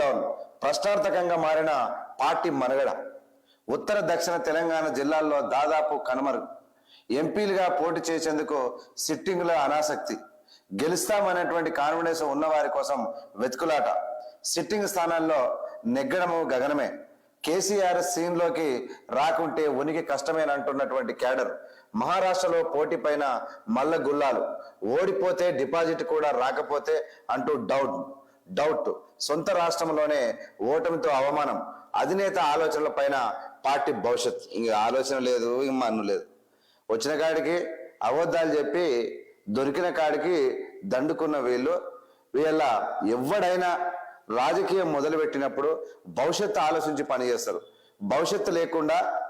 Down ప్రశ్నార్థకంగా మారిన party మనుగడ. ఉత్తర దక్షిణ తెలంగాణ జిల్లాల్లో దాదాపు కనుమరుగు. ఎంపీలుగా పోటీ చేసేందుకు సిట్టింగ్లో అనాసక్తి. గెలుస్తామనేటువంటి కాన్ఫిడెన్స్ ఉన్నవారి కోసం వెతుకులాట. సిట్టింగ్ స్థానాల్లో నెగ్గడము గగనమే. కేసీఆర్ సీన్లోకి రాకుంటే ఉనికి కష్టమేనంటున్నటువంటి క్యాడర్. మహారాష్ట్రలో పోటీ పైన మల్ల గుల్లాలు ఓడిపోతే డిపాజిట్ కూడా రాకపోతే అంటూ డౌట్. డౌట్. సొంత రాష్ట్రంలోనే ఓటమితో అవమానం. అధినేత ఆలోచనల పైన పార్టీ భవిష్యత్. ఇంక ఆలోచన లేదు ఇంక మన్ను లేదు. వచ్చిన కాడికి అబద్ధాలు చెప్పి దొరికిన కాడికి దండుకున్న వీళ్ళు వీళ్ళ ఎవడైనా రాజకీయం మొదలుపెట్టినప్పుడు భవిష్యత్తు ఆలోచించి పనిచేస్తారు. భవిష్యత్తు లేకుండా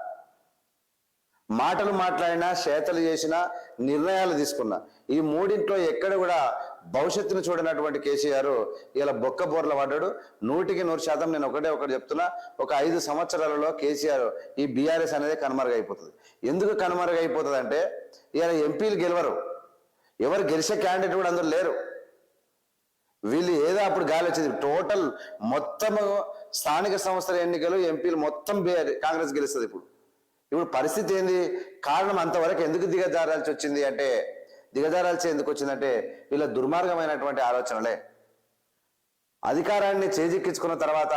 మాటలు మాట్లాడినా చేతలు చేసినా నిర్ణయాలు తీసుకున్నా. ఈ మూడింట్లో ఎక్కడ కూడా భవిష్యత్తును చూడనటువంటి కేసీఆర్ ఇలా బొక్క బోర్ల పడ్డాడు. నూటికి నూరు శాతం నేను ఒకటే ఒకటి చెప్తున్నా. ఒక ఐదు సంవత్సరాలలో కేసీఆర్ ఈ బీఆర్ఎస్ అనేది కనుమరుగైపోతుంది. ఎందుకు కనుమరుగైపోతుంది అంటే ఇలా ఎంపీలు గెలవరు. ఎవరు గెలిచే క్యాండిడేట్ కూడా అందరూ లేరు. వీళ్ళు ఏదో అప్పుడు గాలి వచ్చేది. టోటల్ మొత్తము స్థానిక సంస్థల ఎన్నికలు ఎంపీలు మొత్తం బీఆర్ కాంగ్రెస్ గెలుస్తుంది ఇప్పుడు. ఇప్పుడు పరిస్థితి ఏంది? కారణం అంతవరకు ఎందుకు దిగజారాల్సి వచ్చింది అంటే దిగజారాల్సి ఎందుకు వచ్చిందంటే వీళ్ళ దుర్మార్గమైనటువంటి ఆలోచనలే. అధికారాన్ని చేజిక్కించుకున్న తర్వాత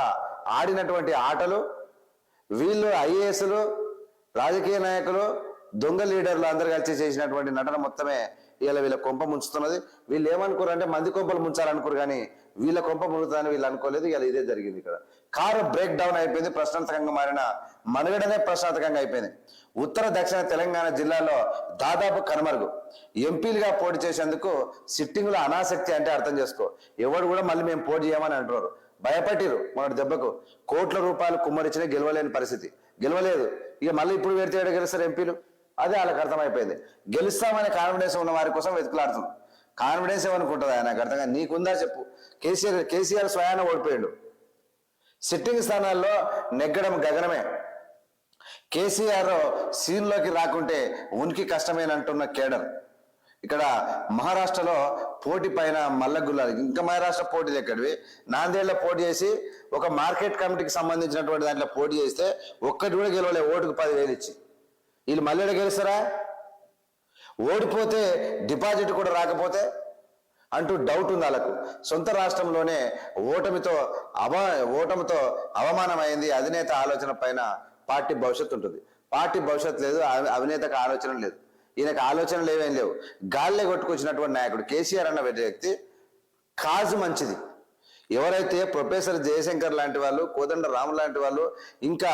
ఆడినటువంటి ఆటలు వీళ్ళు ఐఏఎస్లు రాజకీయ నాయకులు దొంగ లీడర్లు అందరు కలిసి చేసినటువంటి నటన మొత్తమే ఇలా వీళ్ళ కొంప ముంచుతున్నది. వీళ్ళు ఏమనుకోరు అంటే మంది కొంపలు ముంచాలనుకోరు కానీ వీళ్ళ కొంప ముంచుతుందని వీళ్ళు అనుకోలేదు. ఇలా ఇదే జరిగింది ఇక్కడ. కారు బ్రేక్ డౌన్ అయిపోయింది. ప్రశ్నార్థకంగా మారిన మనుగడనే ప్రశ్నార్థకంగా అయిపోయింది. ఉత్తర దక్షిణ తెలంగాణ జిల్లాలో దాదాపు కనుమరుగు. ఎంపీలుగా పోటీ చేసేందుకు సిట్టింగ్లో అనాసక్తి అంటే అర్థం చేసుకో. ఎవడు కూడా మళ్ళీ మేము పోటీ చేయమని అంటున్నారు. భయపట్టిరు మొన్నటి దెబ్బకు. కోట్ల రూపాయలు కుమ్మరిచిన గెలవలేని పరిస్థితి. గెలవలేదు. ఇక మళ్ళీ ఇప్పుడు పెడితే గెలుస్తారు ఎంపీలు? అదే వాళ్ళకి అర్థమైపోయింది. గెలుస్తామనే కాన్ఫిడెన్స్ ఉన్న వారి కోసం వెతుకులాడుతున్నాం. కాన్ఫిడెన్స్ ఏమనుకుంటుంది? ఆయన నాకు అర్థం నీకుందా చెప్పు. కేసీఆర్ కేసీఆర్ స్వయాన ఓడిపోయాడు. సిట్టింగ్ స్థానాల్లో నెగ్గడం గగనమే. కేసీఆర్ సీన్లోకి రాకుంటే ఉనికి కష్టమేనంటున్న కేడర్. ఇక్కడ మహారాష్ట్రలో పోటీ పైన మల్లగుల్లాలి. ఇంకా మహారాష్ట్ర పోటీ ఎక్కడివి నాందేడ్లో పోటీ చేసి ఒక మార్కెట్ కమిటీకి సంబంధించినటువంటి దాంట్లో పోటీ చేస్తే ఒక్కటి కూడా గెలవలే. ఓటుకు పదివేలు ఇచ్చి. వీళ్ళు మళ్ళీ గెలుస్తారా? ఓడిపోతే డిపాజిట్ కూడా రాకపోతే అంటూ డౌట్ ఉంది వాళ్ళకు. సొంత రాష్ట్రంలోనే ఓటమితో అవ ఓటమితో అవమానమైంది అధినేత ఆలోచన పైన పార్టీ భవిష్యత్తు ఉంటుంది. పార్టీ భవిష్యత్తు లేదు అవినేతకు ఆలోచన లేదు. ఈయనకు ఆలోచనలు ఏమేం లేవు. గాల్లే కొట్టుకొచ్చినటువంటి నాయకుడు కేసీఆర్ అన్న వ్యక్తి కాజు మంచిది. ఎవరైతే ప్రొఫెసర్ జయశంకర్ లాంటి వాళ్ళు కోదండ రాము లాంటి వాళ్ళు ఇంకా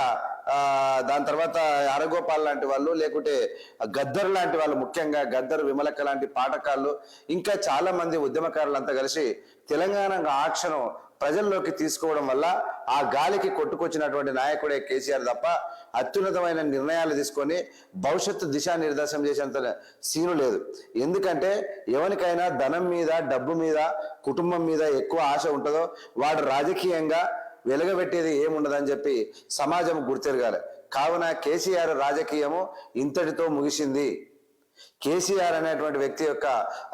దాని తర్వాత అరగోపాల్ లాంటి వాళ్ళు లేకుంటే గద్దర్ లాంటి వాళ్ళు ముఖ్యంగా గద్దర్ విమలక్క లాంటి పాఠకాలు ఇంకా చాలా మంది ఉద్యమకారులంతా కలిసి తెలంగాణ ఆక్షను ప్రజల్లోకి తీసుకోవడం వల్ల ఆ గాలికి కొట్టుకొచ్చినటువంటి నాయకుడే కేసీఆర్ తప్ప అత్యున్నతమైన నిర్ణయాలు తీసుకొని భవిష్యత్తు దిశానిర్దేశం చేసేంత సీను లేదు. ఎందుకంటే ఎవరికైనా ధనం మీద డబ్బు మీద కుటుంబం మీద ఎక్కువ ఆశ ఉంటుందో వాడు రాజకీయంగా వెలగబెట్టేది ఏముండదని చెప్పి సమాజం గుర్తెరగాలి. కావున కేసీఆర్ రాజకీయము ఇంతటితో ముగిసింది. కేసీఆర్ అనేటువంటి వ్యక్తి యొక్క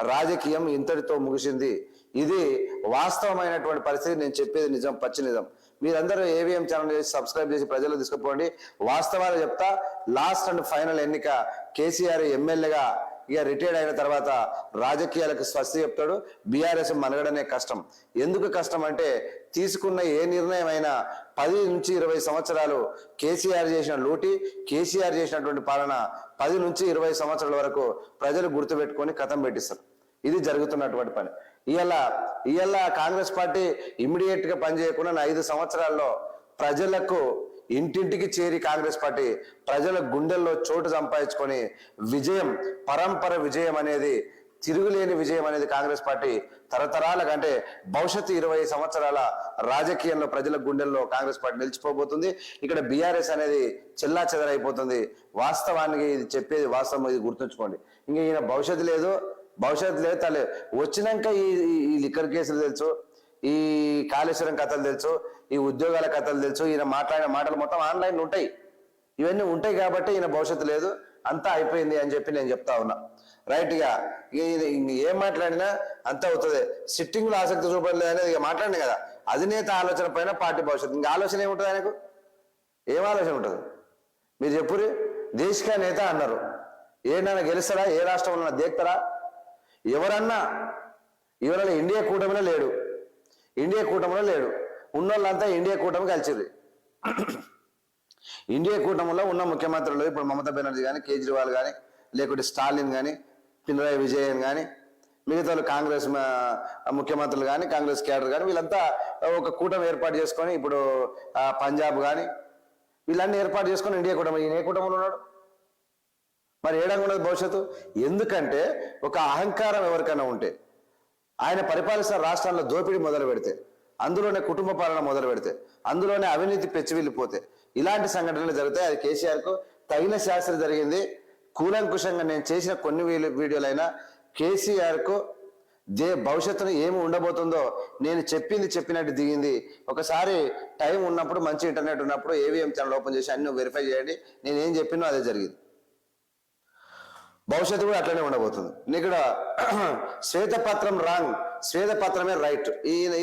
రాజకీయం ఇంతటితో ముగిసింది. ఇది వాస్తవమైనటువంటి పరిస్థితి నేను చెప్పేది నిజం పచ్చి నిజం. మీరందరూ ఏవిఎం ఛానల్ చేసి సబ్స్క్రైబ్ చేసి ప్రజలు తీసుకుపోండి. వాస్తవాలు చెప్తా లాస్ట్ అండ్ ఫైనల్ ఎన్నిక కేసీఆర్ ఎమ్మెల్యేగా ఇక రిటైర్డ్ అయిన తర్వాత రాజకీయాలకు స్వస్తి చెప్తాడు. బీఆర్ఎస్ మనగడనే కష్టం. ఎందుకు కష్టం అంటే తీసుకున్న ఏ నిర్ణయం అయినా పది నుంచి ఇరవై సంవత్సరాలు కేసీఆర్ చేసిన లూటి కేసీఆర్ చేసినటువంటి పాలన పది నుంచి ఇరవై సంవత్సరాల వరకు ప్రజలు గుర్తుపెట్టుకొని కథం పెట్టిస్తారు. ఇది జరుగుతున్నటువంటి పని. ఇవాళ ఇవాళ కాంగ్రెస్ పార్టీ ఇమ్మీడియట్గా పనిచేయకుండా ఐదు సంవత్సరాల్లో ప్రజలకు ఇంటింటికి చేరి కాంగ్రెస్ పార్టీ ప్రజల గుండెల్లో చోటు సంపాదించుకొని విజయం పరంపర విజయం అనేది తిరుగులేని విజయం అనేది కాంగ్రెస్ పార్టీ తరతరాల కంటే భవిష్యత్తు ఇరవై సంవత్సరాల రాజకీయంలో ప్రజల గుండెల్లో కాంగ్రెస్ పార్టీ నిలిచిపోబోతుంది. ఇక్కడ బీఆర్ఎస్ అనేది చెల్లా చెదరైపోతుంది. వాస్తవానికి ఇది చెప్పేది వాస్తవం ఇది గుర్తుంచుకోండి. ఇంకా ఈయన భవిష్యత్తు లేదు భవిష్యత్తు లేదు తలే వచ్చినాక ఈ ఈ- ఈ లిక్కర్ కేసులు తెలుసు. ఈ కాళేశ్వరం కథలు తెలుసు ఈ ఉద్యోగాల కథలు తెలుసు ఈయన మాట్లాడిన మాటలు మొత్తం ఆన్లైన్ ఉంటాయి. ఇవన్నీ ఉంటాయి కాబట్టి ఈయన భవిష్యత్తు లేదు అంతా అయిపోయింది అని చెప్పి నేను చెప్తా ఉన్నా. రైట్ ఇక ఇంక ఏం మాట్లాడినా అంతా అవుతుంది. సిట్టింగ్లో ఆసక్తి చూపలేదు అనేది ఇక మాట్లాడిన కదా. అధినేత ఆలోచన పైన పార్టీ భవిష్యత్తు. ఇంకా ఆలోచన ఏముంటుంది ఆయనకు? ఏం ఆలోచన ఉంటుంది? మీరు చెప్పురి దేశిక నేత అన్నారు. ఏదైనా గెలుస్తారా ఏ రాష్ట్రంలో దేక్తారా ఎవరన్నా ఇవాళ ఇండియా కూటమిలో లేడు. ఇండియా కూటమిలో లేడు. ఉన్నోళ్ళంతా ఇండియా కూటమి కలిసిర్రు ఇండియా కూటమిలో ఉన్న ముఖ్యమంత్రులు ఇప్పుడు మమతా బెనర్జీ కానీ కేజ్రీవాల్ కానీ లేకుంటే స్టాలిన్ కానీ పినరాయి విజయన్ కానీ మిగతా కాంగ్రెస్ ముఖ్యమంత్రులు కానీ కాంగ్రెస్ క్యాడర్ కానీ వీళ్ళంతా ఒక కూటమి ఏర్పాటు చేసుకొని ఇప్పుడు పంజాబ్ కానీ వీళ్ళన్నీ ఏర్పాటు చేసుకొని ఇండియా కూటమి ఈయన ఏ కూటమిలో ఉన్నాడు? మరి ఏడంగా ఉన్నది భవిష్యత్తు? ఎందుకంటే ఒక అహంకారం ఎవరికైనా ఉంటే ఆయన పరిపాలిస్తున్న రాష్ట్రాల్లో దోపిడీ మొదలు పెడితే అందులోనే కుటుంబ పాలన మొదలు పెడితే అందులోనే అవినీతి పెచ్చివిల్లిపోతే ఇలాంటి సంఘటనలు జరిగితే అది కేసీఆర్కు తగిన శాస్త్రం జరిగింది. కూలంకుషంగా నేను చేసిన కొన్ని వీడియో- వీడియోలైనా కేసీఆర్కు దే భవిష్యత్తులో ఏమి ఉండబోతుందో నేను చెప్పింది చెప్పినట్టు దిగింది. ఒకసారి టైం ఉన్నప్పుడు మంచి ఇంటర్నెట్ ఉన్నప్పుడు ఏవిఎం ఛానల్ ఓపెన్ చేసి అన్ని వెరిఫై చేయండి. నేను ఏం చెప్పినో అదే జరిగింది. భవిష్యత్తు కూడా అట్లనే ఉండబోతుంది. ఇక్కడ శ్వేతపత్రం రాంగ్. శ్వేతపత్రమే రైట్ ఈయన